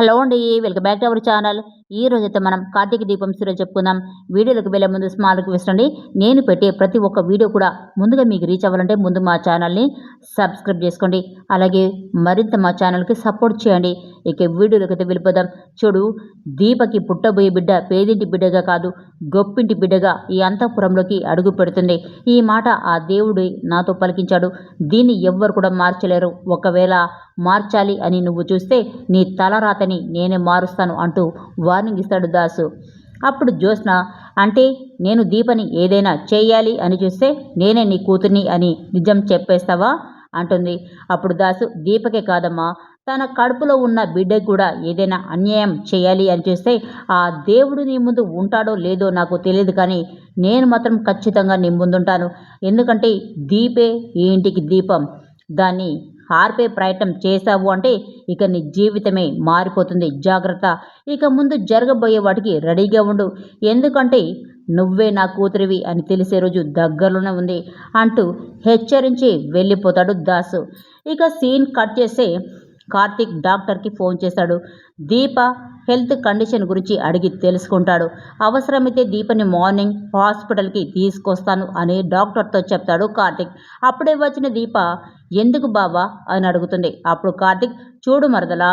Hello అండి welcome back to our channel. ఈ రోజైతే మనం కార్తీక దీపం సీరియల్ చెప్పుకుందాం. వీడియోలకు వెళ్ళే ముందు స్మాల్ రిక్వెస్ట్ అండి. నేను పెట్టే ప్రతి ఒక్క వీడియో కూడా ముందుగా మీకు రీచ్ అవ్వాలంటే ముందు మా ఛానల్ని సబ్స్క్రైబ్ చేసుకోండి. అలాగే మరింత మా ఛానల్కి సపోర్ట్ చేయండి. ఇక వీడియోలకు అయితే వెళ్ళిపోదాం. చూడు దీపకి పుట్టబోయే బిడ్డ పేదింటి బిడ్డగా కాదు గొప్పింటి బిడ్డగా ఈ అంతఃపురంలోకి అడుగు పెడుతుంది. ఈ మాట ఆ దేవుడి నాతో పలికించాడు. దీన్ని ఎవ్వరు కూడా మార్చలేరు. ఒకవేళ మార్చాలి అని నువ్వు చూస్తే నీ తలరాతని నేనే మారుస్తాను అంటూ వార్నింగ్ ఇస్తాడు దాసు. అప్పుడు జ్యోత్స్న అంటే నేను దీపని ఏదైనా చేయాలి అని చూస్తే నేనే నీ కూతుర్ని అని నిజం చెప్పేస్తావా? అంటుంది. అప్పుడు దాసు దీపకే కాదమ్మా తన కడుపులో ఉన్న బిడ్డకు కూడా ఏదైనా అన్యాయం చేయాలి అని చూస్తే ఆ దేవుడు నీ ముందు ఉంటాడో లేదో నాకు తెలియదు కానీ నేను మాత్రం ఖచ్చితంగా నీ ముందుంటాను. ఎందుకంటే దీపే ఈ ఇంటికి దీపం. దాన్ని ఆర్పే ప్రయత్నం చేశావు అంటే ఇక నీ జీవితమే మారిపోతుంది. జాగ్రత్త. ఇక ముందు జరగబోయే వాటికి రెడీగా ఉండు. ఎందుకంటే నువ్వే నా కూతురివి అని తెలిసే రోజు దగ్గరలోనే ఉంది అంటూ హెచ్చరించి వెళ్ళిపోతాడు దాసు. ఇక సీన్ కట్ చేస్తే కార్తీక్ డాక్టర్కి ఫోన్ చేశాడు. దీప హెల్త్ కండిషన్ గురించి అడిగి తెలుసుకుంటాడు. అవసరమైతే దీపని మార్నింగ్ హాస్పిటల్కి తీసుకొస్తాను అని డాక్టర్తో చెప్తాడు కార్తీక్. అప్పుడే వచ్చిన దీప ఎందుకు బావా? అని అడుగుతుంది అప్పుడు కార్తీక్ చూడు మరదలా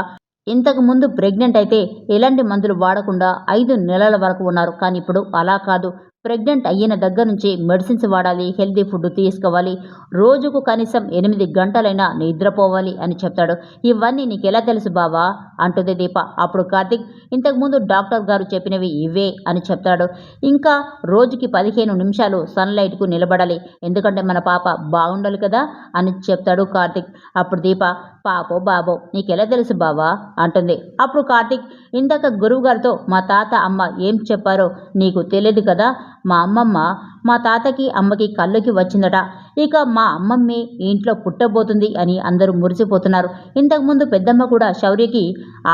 ఇంతకు ముందు ప్రెగ్నెంట్ అయితే ఎలాంటి మందులు వాడకుండా ఐదు నెలల వరకు ఉన్నారు. కానీ ఇప్పుడు అలా కాదు. ప్రెగ్నెంట్ అయిన దగ్గర నుంచి మెడిసిన్స్ వాడాలి హెల్తీ ఫుడ్ తీసుకోవాలి రోజుకు కనీసం ఎనిమిది గంటలైనా నిద్రపోవాలి అని చెప్తాడు. ఇవన్నీ నీకు ఎలా తెలుసు బావా? అంటుంది దీప. అప్పుడు కార్తిక్ ఇంతకుముందు డాక్టర్ గారు చెప్పినవి ఇవే అని చెప్తాడు. ఇంకా రోజుకి పదిహేను నిమిషాలు సన్లైట్కు నిలబడాలి. ఎందుకంటే మన పాప బాగుండాలి కదా అని చెప్తాడు కార్తిక్. అప్పుడు దీప పాపో బాబో నీకెలా తెలుసు బావా? అంటుంది. అప్పుడు కార్తిక్ ఇందాక గురువుగారితో మా తాత అమ్మ ఏం చెప్పారో నీకు తెలియదు కదా? మా అమ్మమ్మ మా తాతకి అమ్మకి కళ్ళుకి వచ్చిందట. ఇక మా అమ్మమ్మే ఇంట్లో పుట్టబోతుంది అని అందరూ మురిసిపోతున్నారు. ఇంతకుముందు పెద్దమ్మ కూడా శౌర్యకి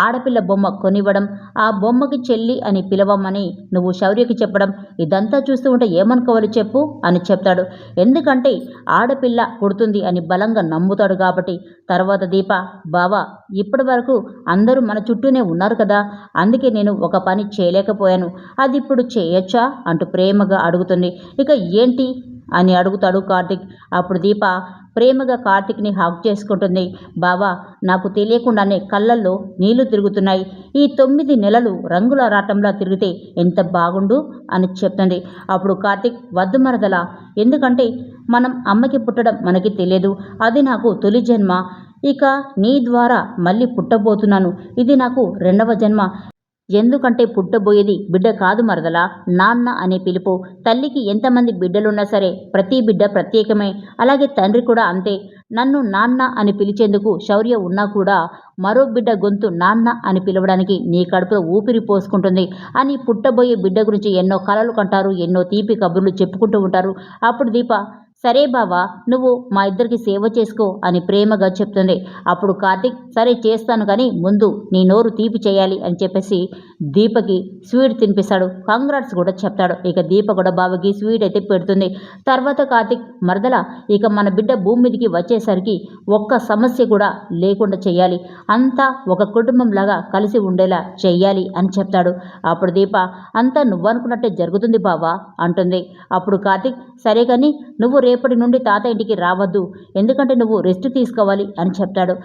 ఆడపిల్ల బొమ్మ కొనివ్వడం ఆ బొమ్మకి చెల్లి అని పిలవమని నువ్వు శౌర్యకి చెప్పడం ఇదంతా చూస్తూ ఉంటే ఏమనుకోవాలి చెప్పు అని చెప్తాడు. ఎందుకంటే ఆడపిల్ల పుడుతుంది అని బలంగా నమ్ముతాడు కాబట్టి. తర్వాత దీప బావా ఇప్పటి వరకు అందరూ మన చుట్టూనే ఉన్నారు కదా అందుకే నేను ఒక పని చేయలేకపోయాను. అది ఇప్పుడు చేయొచ్చా? అంటూ ప్రేమగా అడుగుతుంది. ఇక ఏంటి? అని అడుగుతాడు కార్తిక్. అప్పుడు దీప ప్రేమగా కార్తిక్ని హాక్ చేసుకుంటుంది. బావా నాకు తెలియకుండానే కళ్ళల్లో నీళ్ళు తిరుగుతున్నాయి. ఈ తొమ్మిది నెలలు రంగుల రాటంలా తిరిగితే ఎంత బాగుండు? అని చెప్తుంది. అప్పుడు కార్తిక్ వద్దు మరదల. ఎందుకంటే మనం అమ్మకి పుట్టడం మనకి తెలియదు. అది నాకు తొలి జన్మ. ఇక నీ ద్వారా మళ్ళీ పుట్టబోతున్నాను. ఇది నాకు రెండవ జన్మ. ఎందుకంటే పుట్టబోయేది బిడ్డ కాదు మరదలా. నాన్న అనే పిలుపు. తల్లికి ఎంతమంది బిడ్డలున్నా సరే ప్రతి బిడ్డ ప్రత్యేకమే. అలాగే తండ్రి కూడా అంతే. నన్ను నాన్న అని పిలిచేందుకు శౌర్య ఉన్నా కూడా మరో బిడ్డ గొంతు నాన్న అని పిలవడానికి నీ కడుపులో ఊపిరి పోసుకుంటుంది అని పుట్టబోయే బిడ్డ గురించి ఎన్నో కలలు కంటారు ఎన్నో తీపి కబుర్లు చెప్పుకుంటూ ఉంటారు. అప్పుడు దీప సరే బావా నువ్వు మా ఇద్దరికి సేవ చేసుకో అని ప్రేమగా చెప్తుంది. అప్పుడు కార్తిక్ సరే చేస్తాను కానీ ముందు నీ నోరు తీపి చేయాలి అని చెప్పేసి దీపకి స్వీట్ తినిపిస్తాడు. కంగ్రాట్స్ కూడా చెప్తాడు. ఇక దీప కూడా బావకి స్వీట్ అయితే పెడుతుంది. తర్వాత కార్తిక్ మరదల ఇక మన బిడ్డ భూమి మీదకి వచ్చేసరికి ఒక్క సమస్య కూడా లేకుండా చేయాలి. అంతా ఒక కుటుంబంలాగా కలిసి ఉండేలా చెయ్యాలి అని చెప్తాడు. అప్పుడు దీప అంతా నువ్వనుకున్నట్టే జరుగుతుంది బావా అంటుంది. అప్పుడు కార్తిక్ సరే కానీ నువ్వు రేపు రేపటి నుండి తాత ఇంటికి రావద్దు. ఎందుకంటే నువ్వు రెస్ట్ తీసుకోవాలి అని చెప్తాడు.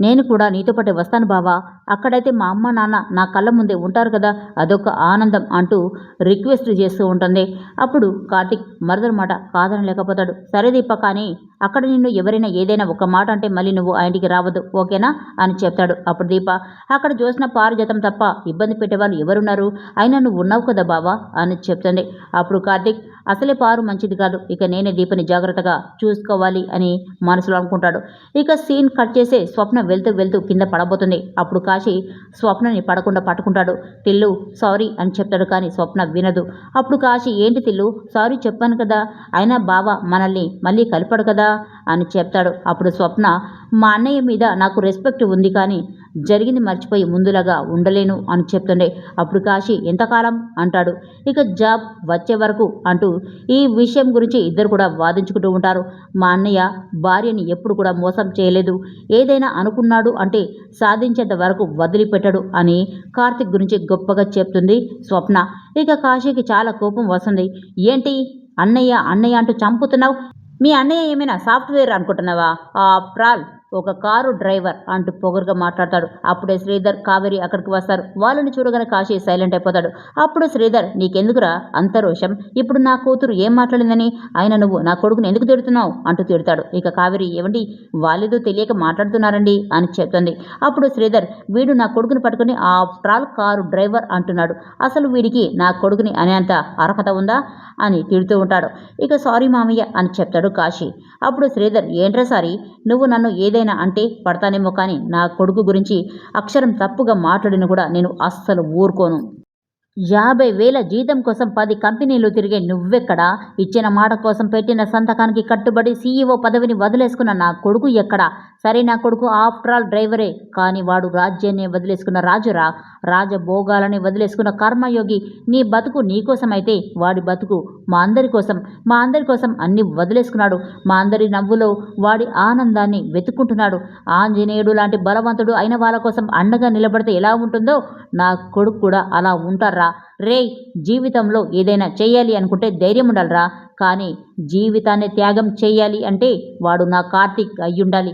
నేను కూడా నీతో పాటు వస్తాను బావా. అక్కడైతే మా అమ్మ నాన్న నా కళ్ళ ముందే ఉంటారు కదా. అదొక ఆనందం అంటూ రిక్వెస్ట్ చేస్తూ ఉంటుంది. అప్పుడు కార్తిక్ మరదల మాట కాదని లేకపోతాడు సరే దీప కానీ అక్కడ నిన్ను ఎవరైనా ఏదైనా ఒక మాట అంటే మళ్ళీ నువ్వు ఆ ఇంటికి రావద్దు ఓకేనా? అని చెప్తాడు అప్పుడు దీప. అక్కడ చూసిన పారిజాతం తప్ప ఇబ్బంది పెట్టేవాళ్ళు ఎవరున్నారు? అయినా నువ్వు ఉన్నావు కదా బావా? అని చెప్తుంది. అప్పుడు కార్తిక్ అసలే పారు మంచిది కాదు. ఇక నేనే దీపని జాగ్రత్తగా చూసుకోవాలి అని మనసులో అనుకుంటాడు. ఇక సీన్ కట్ చేసే స్వప్న వెళ్తూ వెళ్తూ కింద పడబోతుంది. అప్పుడు కాశీ స్వప్నని పడకుండా పట్టుకుంటాడు. తిల్లు సారీ అని చెప్తాడు కానీ స్వప్న వినదు. అప్పుడు కాశీ ఏంటి తిల్లు సారీ చెప్పాను కదా. అయినా బావ మనల్ని మళ్ళీ కలిపాడు కదా? అని చెప్తాడు. అప్పుడు స్వప్న మా అన్నయ్య మీద నాకు రెస్పెక్ట్ ఉంది కానీ జరిగింది మర్చిపోయి ముందులాగా ఉండలేను అని చెప్తుండే. అప్పుడు కాశీ ఎంతకాలం? అంటాడు. ఇక జాబ్ వచ్చే వరకు అంటూ ఈ విషయం గురించి ఇద్దరు కూడా వాదించుకుంటూ ఉంటారు. మా అన్నయ్య భార్యని ఎప్పుడు కూడా మోసం చేయలేదు. ఏదైనా అనుకున్నాడు అంటే సాధించేంత వరకు వదిలిపెట్టడు అని కార్తిక్ గురించి గొప్పగా చెప్తుంది స్వప్న. ఇక కాశీకి చాలా కోపం వస్తుంది. ఏంటి? అన్నయ్య అన్నయ్య అంటూ చంపుతున్నావు? మీ అన్నయ్య ఏమైనా సాఫ్ట్వేర్ అనుకుంటున్నావా? ఆ ప్రాల్ ఒక కారు డ్రైవర్ అంటూ పొగరుగా మాట్లాడతాడు. అప్పుడే శ్రీధర్ కావేరి అక్కడికి వస్తారు. వాళ్ళని చూడగానే కాశీ సైలెంట్ అయిపోతాడు. అప్పుడు శ్రీధర్ నీకెందుకురా అంత రోషం? ఇప్పుడు నా కూతురు ఏం మాట్లాడిందని? ఆయన నువ్వు నా కొడుకుని ఎందుకు తిడుతున్నావు? అంటూ తిడతాడు. ఇక కావేరి ఏమండి వాళ్ళేదో తెలియక మాట్లాడుతున్నారండి అని చెప్తుంది. అప్పుడు శ్రీధర్ వీడు నా కొడుకుని పట్టుకుని ఆఫ్టర్ ఆల్ కారు డ్రైవర్ అంటున్నాడు. అసలు వీడికి నా కొడుకుని అనేంత అర్హత ఉందా? అని తిడుతూ ఉంటాడు. ఇక సారీ మామయ్య అని చెప్తాడు కాశీ. అప్పుడు శ్రీధర్ ఏంట్రా సారీ? నువ్వు నన్ను ఏదైనా అంటే పడతానేమో కానీ నా కొడుకు గురించి అక్షరం తప్పుగా మాట్లాడిన కూడా నేను అస్సలు ఊరుకోను. యాభై వేల జీతం కోసం పది కంపెనీలు తిరిగే నువ్వెక్కడా? ఇచ్చిన మాట కోసం పెట్టిన సంతకానికి కట్టుబడి సీఈఓ పదవిని వదిలేసుకున్న నా కొడుకు ఎక్కడా? సరే నా కొడుకు ఆఫ్టర్ ఆల్ డ్రైవరే. కానీ వాడు రాజ్యాన్ని వదిలేసుకున్న రాజురా. రాజభోగాలని వదిలేసుకున్న కర్మయోగి నీ బతుకు నీకోసమైతే వాడి బతుకు మా అందరి కోసం మా అందరి కోసం అన్ని వదిలేసుకున్నాడు. మా అందరి నవ్వులో వాడి ఆనందాన్ని వెతుక్కుంటున్నాడు. ఆంజనేయుడు లాంటి బలవంతుడు అయిన వాళ్ళ కోసం అండగా నిలబడితే ఎలా ఉంటుందో నా కొడుకు కూడా అలా ఉంటారా రే జీవితంలో ఏదైనా చేయాలి అనుకుంటే ధైర్యం ఉండాలిరా. కానీ జీవితాన్ని త్యాగం చేయాలి అంటే వాడు నా కార్తీక్ అయ్యుండాలి.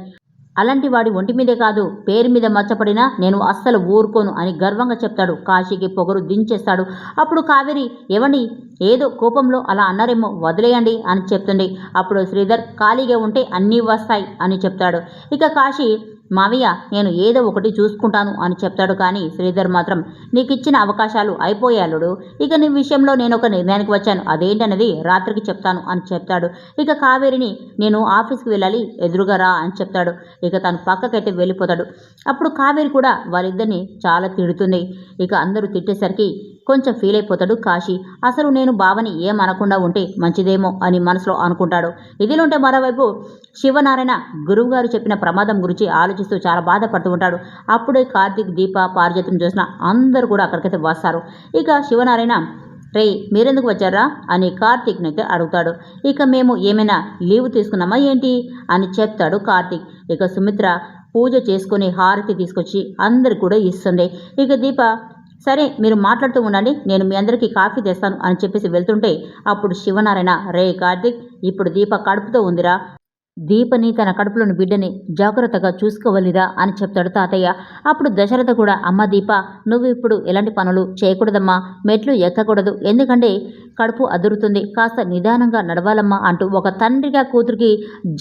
అలాంటి వాడి ఒంటి మీదే కాదు పేరు మీద మచ్చపడినా నేను అస్సలు ఊరుకోను అని గర్వంగా చెప్తాడు. కాశీకి పొగరు దించేస్తాడు. అప్పుడు కావేరి ఏవండి? ఏదో కోపంలో అలా అన్నారేమో వదిలేయండి అని చెప్తుంది అప్పుడు శ్రీధర్ ఖాళీగా ఉంటే అన్నీ వస్తాయి అని చెప్తాడు. ఇక కాశీ మావయ్య నేను ఏదో ఒకటి చూసుకుంటాను అని చెప్తాడు కానీ శ్రీధర్ మాత్రం నీకు ఇచ్చిన అవకాశాలు అయిపోయాలుడు ఇక నీ విషయంలో నేను ఒక నిర్ణయానికి వచ్చాను. అదేంటనేది రాత్రికి చెప్తాను అని చెప్తాడు. ఇక కావేరిని నేను ఆఫీస్కి వెళ్ళాలి ఎదురుగా రా అని చెప్తాడు. ఇక తను పక్కకైతే వెళ్ళిపోతాడు. అప్పుడు కావేరి కూడా వాళ్ళిద్దరిని చాలా తిడుతుంది. ఇక అందరూ తిట్టేసరికి కొంచెం ఫీల్ అయిపోతాడు కాశీ. అసలు నేను బావని ఏమనకుండా ఉంటే మంచిదేమో అని మనసులో అనుకుంటాడు. ఇదిలుంటే మరోవైపు శివనారాయణ గురువుగారు చెప్పిన ప్రమాదం గురించి ఆలోచిస్తూ చాలా బాధపడుతూ ఉంటాడు. అప్పుడే కార్తీక్ దీప పారిజాతం చూసిన అందరూ కూడా అక్కడికైతే వస్తారు. ఇక శివనారాయణ రే మీరెందుకు వచ్చారా? అని కార్తీక్ని అయితే అడుగుతాడు. ఇక మేము ఏమైనా లీవ్ తీసుకున్నామా ఏంటి? అని చెప్తాడు కార్తీక్. ఇక సుమిత్ర పూజ చేసుకుని హారతి తీసుకొచ్చి అందరు కూడా ఇస్తుంది ఇక దీప సరే మీరు మాట్లాడుతూ ఉండండి నేను మీ అందరికీ కాఫీ తెస్తాను అని చెప్పేసి వెళ్తుంటే అప్పుడు శివనారాయణ రే కార్తిక్ ఇప్పుడు దీప కడుపుతో ఉందిరా. దీపని తన కడుపులోని బిడ్డని జాగ్రత్తగా చూసుకోవలిరా అని చెప్తాడు తాతయ్య. అప్పుడు దశరథ కూడా అమ్మ దీప నువ్వు ఇప్పుడు ఎలాంటి పనులు చేయకూడదమ్మా. మెట్లు ఎక్కకూడదు. ఎందుకంటే కడుపు అదురుతుంది. కాస్త నిదానంగా నడవాలమ్మా అంటూ ఒక తండ్రిగా కూతురికి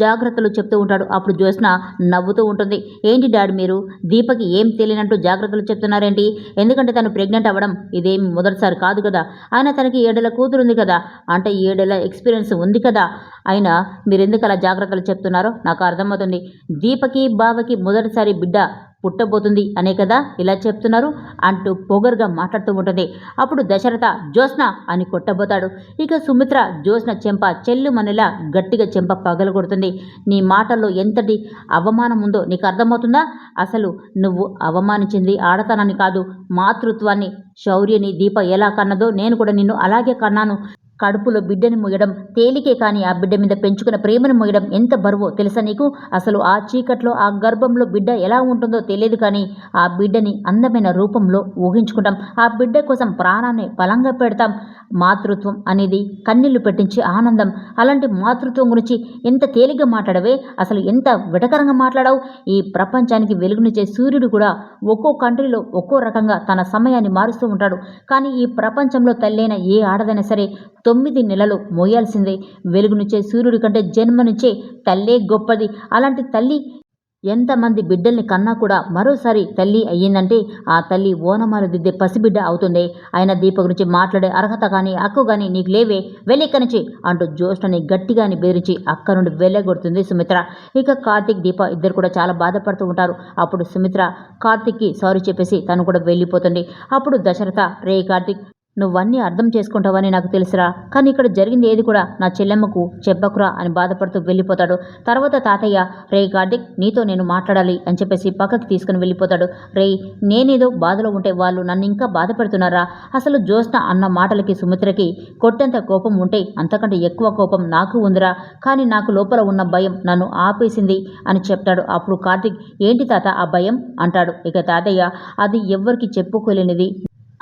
జాగ్రత్తలు చెప్తూ ఉంటాడు. అప్పుడు జ్యోత్స్న నవ్వుతూ ఉంటుంది. ఏంటి డాడీ మీరు? దీపకి ఏం తెలియనట్టు జాగ్రత్తలు చెప్తున్నారేంటి? ఎందుకంటే తను ప్రెగ్నెంట్ అవ్వడం ఇదేం మొదటిసారి కాదు కదా. ఆయన తనకి ఏడేళ్ళ కూతురు ఉంది కదా. అంటే ఏడేళ్ళ ఎక్స్పీరియన్స్ ఉంది కదా. అయినా మీరు ఎందుకు అలా జాగ్రత్తలు చెప్తున్నారో నాకు అర్థమవుతుంది. దీపకి బావకి మొదటిసారి బిడ్డ పుట్టబోతుంది అనే కదా ఇలా చెప్తున్నారు అంటూ పొగరుగా మాట్లాడుతూ ఉంటుంది. అప్పుడు దశరథ జ్యోత్స్న అని కొట్టబోతాడు. ఇక సుమిత్ర జ్యోత్స్న చెంప చెల్లుమనిలా గట్టిగా చెంప పగలగొడుతుంది. నీ మాటల్లో ఎంతటి అవమానం ఉందో నీకు అర్థమవుతుందా? అసలు నువ్వు అవమానించింది ఆడతనాన్ని కాదు మాతృత్వాన్ని. శౌర్యని దీప ఎలా కన్నదో నేను కూడా నిన్ను అలాగే కన్నాను. కడుపులో బిడ్డని ముయ్యడం తేలికే కానీ ఆ బిడ్డ మీద పెంచుకున్న ప్రేమను ముయ్యడం ఎంత బరువో తెలుసా నీకు? అసలు ఆ చీకట్లో ఆ గర్భంలో బిడ్డ ఎలా ఉంటుందో తెలియదు కానీ ఆ బిడ్డని అందమైన రూపంలో ఊహించుకుంటాం. ఆ బిడ్డ కోసం ప్రాణాన్ని బలంగా పెడతాం. మాతృత్వం అనేది కన్నీళ్ళు పెట్టించే ఆనందం. అలాంటి మాతృత్వం గురించి ఎంత తేలిగ్గా మాట్లాడవే? అసలు ఎంత విటకరంగా మాట్లాడావు? ఈ ప్రపంచానికి వెలుగునిచ్చే సూర్యుడు కూడా ఒక్కో కంట్రీలో ఒక్కో రకంగా తన సమయాన్ని మారుస్తూ ఉంటాడు. కానీ ఈ ప్రపంచంలో తల్లైన ఏ ఆడదైనా సరే తొమ్మిది నెలలు మోయాల్సిందే. వెలుగునిచ్చే సూర్యుడి కంటే జన్మనిచ్చే తల్లే గొప్పది. అలాంటి తల్లి ఎంతమంది బిడ్డల్ని కన్నా కూడా మరోసారి తల్లి అయ్యిందంటే ఆ తల్లి ఓనమాలు దిద్దే పసిబిడ్డ అవుతుంది. ఆయన దీప గురించి మాట్లాడే అర్హత కానీ అక్కు కానీ నీకు లేవే. వెళ్ళిక్కడి నుంచి అంటూ జ్యోష్ణని గట్టిగాని బెదిరించి అక్క నుండి వెళ్ళగొడుతుంది సుమిత్ర. ఇక కార్తిక్ దీప ఇద్దరు కూడా చాలా బాధపడుతూ ఉంటారు. అప్పుడు సుమిత్ర కార్తిక్కి సారీ చెప్పేసి తను కూడా వెళ్ళిపోతుంది. అప్పుడు దశరథ రే కార్తిక్ నువ్వన్నీ అర్థం చేసుకుంటావని నాకు తెలుసురా. కానీ ఇక్కడ జరిగింది ఏది కూడా నా చెల్లెమ్మకు చెప్పకురా అని బాధపడుతూ వెళ్ళిపోతాడు. తర్వాత తాతయ్య రే కార్తిక్ నీతో నేను మాట్లాడాలి అని చెప్పేసి పక్కకి తీసుకుని వెళ్ళిపోతాడు. రే నేనేదో బాధలో ఉంటే వాళ్ళు నన్ను ఇంకా బాధపడుతున్నారా? అసలు జ్యోత్స్న అన్న మాటలకి సుమిత్రకి కొట్టేంత కోపం ఉంటే అంతకంటే ఎక్కువ కోపం నాకు ఉందిరా. కానీ నాకు లోపల ఉన్న భయం నన్ను ఆపేసింది అని చెప్తాడు. అప్పుడు కార్తిక్ ఏంటి తాత ఆ భయం? అంటాడు. ఇక తాతయ్య అది ఎవ్వరికి చెప్పుకోలేనిది.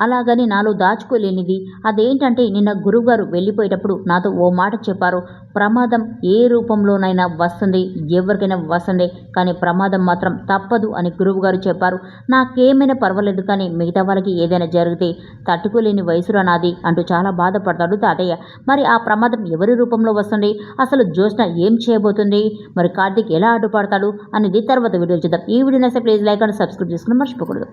అలాగని నాలో దాచుకోలేనిది. అదేంటంటే నిన్న గురువుగారు వెళ్ళిపోయేటప్పుడు నాతో ఓ మాట చెప్పారు. ప్రమాదం ఏ రూపంలోనైనా వస్తుంది ఎవరికైనా వస్తుంది కానీ ప్రమాదం మాత్రం తప్పదు అని గురువుగారు చెప్పారు. నాకేమైనా పర్వాలేదు కానీ మిగతా వాళ్ళకి ఏదైనా జరిగితే తట్టుకోలేని వయసురా నాది అంటూ చాలా బాధపడతాడు తాతయ్య. మరి ఆ ప్రమాదం ఎవరి రూపంలో వస్తుంది? అసలు జ్యోత్స్న ఏం చేయబోతుంది? మరి కార్తీక్ ఎలా అడ్డుపడతాడు? అనేది తర్వాత వీడియో చూద్దాం. ఈ వీడియో నచ్చితే ప్లీజ్ లైక్ అండ్ సబ్స్క్రైబ్ చేసుకుని మర్చిపోకూడదు.